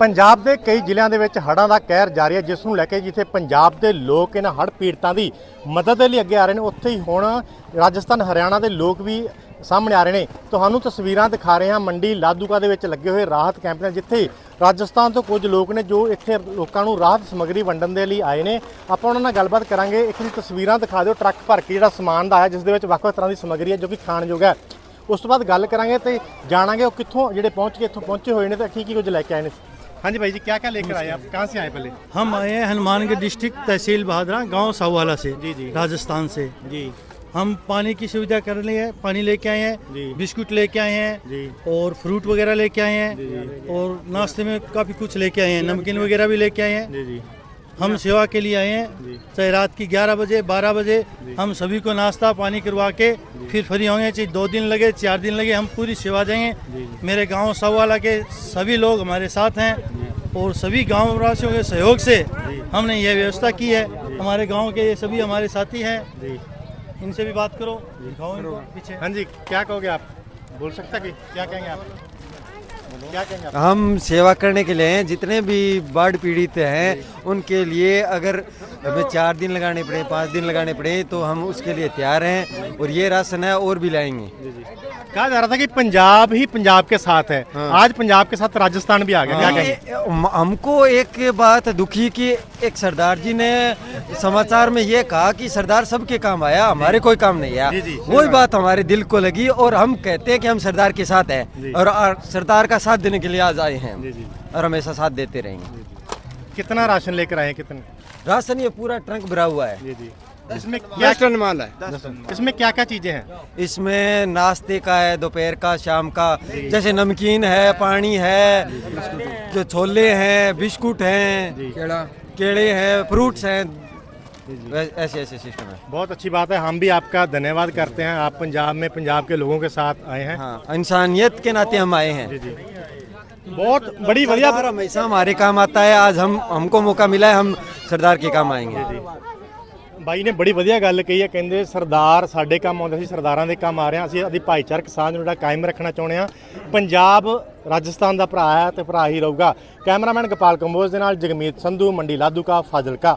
ਪੰਜਾਬ ਦੇ ਕਈ ਜ਼ਿਲ੍ਹਿਆਂ ਦੇ ਵਿੱਚ ਹੜ੍ਹਾਂ ਦਾ ਕਹਿਰ ਜਾਰੀ ਹੈ, ਜਿਸ ਨੂੰ ਲੈ ਕੇ ਜਿੱਥੇ ਪੰਜਾਬ ਦੇ ਲੋਕ ਇਹਨਾਂ ਹੜ੍ਹ ਪੀੜਤਾਂ ਦੀ ਮਦਦ ਦੇ ਲਈ ਅੱਗੇ ਆ ਰਹੇ ਨੇ, ਉੱਥੇ ਹੀ ਹੁਣ ਰਾਜਸਥਾਨ, ਹਰਿਆਣਾ ਦੇ ਲੋਕ ਵੀ ਸਾਹਮਣੇ ਆ ਰਹੇ ਨੇ। ਤੁਹਾਨੂੰ ਤਸਵੀਰਾਂ ਦਿਖਾ ਰਹੇ ਹਾਂ, ਮੰਡੀ ਲਾਦੂਕਾ ਦੇ ਵਿੱਚ ਲੱਗੇ ਹੋਏ ਰਾਹਤ ਕੈਂਪ ਨੇ ਜਿੱਥੇ ਰਾਜਸਥਾਨ ਤੋਂ ਕੁਝ ਲੋਕ ਨੇ ਜੋ ਇੱਥੇ ਲੋਕਾਂ ਨੂੰ ਰਾਹਤ ਸਮੱਗਰੀ ਵੰਡਣ ਦੇ ਲਈ ਆਏ ਨੇ। ਆਪਾਂ ਉਹਨਾਂ ਨਾਲ ਗੱਲਬਾਤ ਕਰਾਂਗੇ। ਇੱਕ ਦੀ ਤਸਵੀਰਾਂ ਦਿਖਾ ਦਿਓ, ਟਰੱਕ ਭਰ ਕੇ ਜਿਹੜਾ ਸਮਾਨ ਦਾ ਆਇਆ ਜਿਸ ਦੇ ਵਿੱਚ ਵੱਖ-ਵੱਖ ਤਰ੍ਹਾਂ ਦੀ ਸਮੱਗਰੀ ਹੈ, ਜੋ ਕਿ ਖਾਣਯੋਗ ਹੈ। ਉਸ ਤੋਂ ਬਾਅਦ ਗੱਲ ਕਰਾਂਗੇ ਤੇ ਜਾਣਾਂਗੇ ਉਹ ਕਿੱਥੋਂ, ਜਿਹੜੇ ਪਹੁੰਚ ਕੇ ਇੱਥੋਂ ਪਹੁੰਚੇ ਹੋਏ ਨੇ ਤੇ ਕੀ ਕੀ ਕੁਝ ਲੈ ਕੇ ਆਏ ਨੇ। हाँ जी भाई जी क्या क्या लेकर आए आप? कहाँ से आए पहले? हम आए हैं हनुमानगढ़ डिस्ट्रिक्ट तहसील बहादुरा गाँव साहुवाला से जी, जी। राजस्थान से। जी। हम पानी की सुविधा कर लिए हैं पानी लेके आए हैं बिस्कुट लेके आए हैं और फ्रूट वगैरह लेके आए हैं और नाश्ते में काफ़ी कुछ लेके आए हैं नमकीन वगैरह भी लेके आए हैं। हम सेवा के लिए आए हैं चाहे रात की 11 बजे 12 बजे हम सभी को नाश्ता पानी करवा के फिर फ्री होंगे चाहे दो दिन लगे चार दिन लगे हम पूरी सेवा देंगे। मेरे गाँव सवाला के सभी लोग हमारे साथ हैं और सभी गाँव वासियों के सहयोग से हमने यह व्यवस्था की है। हमारे गाँव के ये सभी हमारे साथी हैं। इनसे भी बात करो। दिखाओ पीछे। हाँ जी क्या कहोगे आप? बोल सकते कि क्या कहेंगे आप? क्या कहेंगे आप? हम सेवा करने के लिए हैं। जितने भी बाढ़ पीड़ित हैं उनके लिए अगर हमें चार दिन लगाने पड़े पाँच दिन लगाने पड़े तो हम उसके लिए तैयार हैं और ये राशन है और भी लाएँगे। कहा जा रहा था कि पंजाब ही पंजाब के साथ है। हाँ। आज पंजाब के साथ राजस्थान भी आ गया। क्या कहेंगे हमको एक बात दुखी कि एक सरदार जी ने समाचार में ये कहा कि सरदार सबके काम आया हमारे कोई काम नहीं आया। वही बात। हमारे दिल को लगी और हम कहते हैं कि हम सरदार के साथ हैं और सरदार का साथ देने के लिए आज आए हैं। और हमेशा साथ देते रहेंगे। कितना राशन लेकर आए हैं कितने? राशन ये पूरा ट्रंक भरा हुआ है। जी जी। इसमें क्या टन माल है। इसमें क्या क्या चीज़ें हैं? इसमें नाश्ते का है दोपहर का शाम का। जैसे नमकीन है पानी है जो छोले हैं बिस्कुट हैं केड़ा केले। हैं फ्रूट्स हैं। ऐसे ऐसे सिस्टम है। बहुत अच्छी बात है। हम भी आपका धन्यवाद करते हैं। आप पंजाब में पंजाब के लोगों के साथ आए हैं। हाँ इंसानियत के नाते हम आए हैं। जी जी। बहुत बड़ी बढ़िया हमेशा हमारे काम आता है। आज हम हमको मौका मिला है हम सरदार के काम आएँगे। ਬਾਈ ਨੇ ਬੜੀ ਵਧੀਆ ਗੱਲ ਕਹੀ ਹੈ, ਕਹਿੰਦੇ ਸਰਦਾਰ ਸਾਡੇ ਕੰਮ ਆਉਂਦੇ ਸੀ, ਸਰਦਾਰਾਂ ਦੇ ਕੰਮ ਆ ਰਹੇ ਹਾਂ। ਅਸੀਂ ਆਦੀ ਭਾਈਚਾਰਕ ਸਾਂਝ ਨੂੰ ਜਿਹੜਾ ਕਾਇਮ ਰੱਖਣਾ ਚਾਹੁੰਦੇ ਹਾਂ। ਪੰਜਾਬ, ਰਾਜਸਥਾਨ ਦਾ ਭਰਾ ਹੈ ਤੇ ਭਰਾ ਹੀ ਰਹੂਗਾ। ਕੈਮਰਾਮੈਨ ਗੋਪਾਲ ਕੰਬੋਜ ਦੇ ਨਾਲ ਜਗਮੀਤ ਸੰਧੂ, ਮੰਡੀ ਲਾਦੂਕਾ, ਫਾਜ਼ਿਲਕਾ।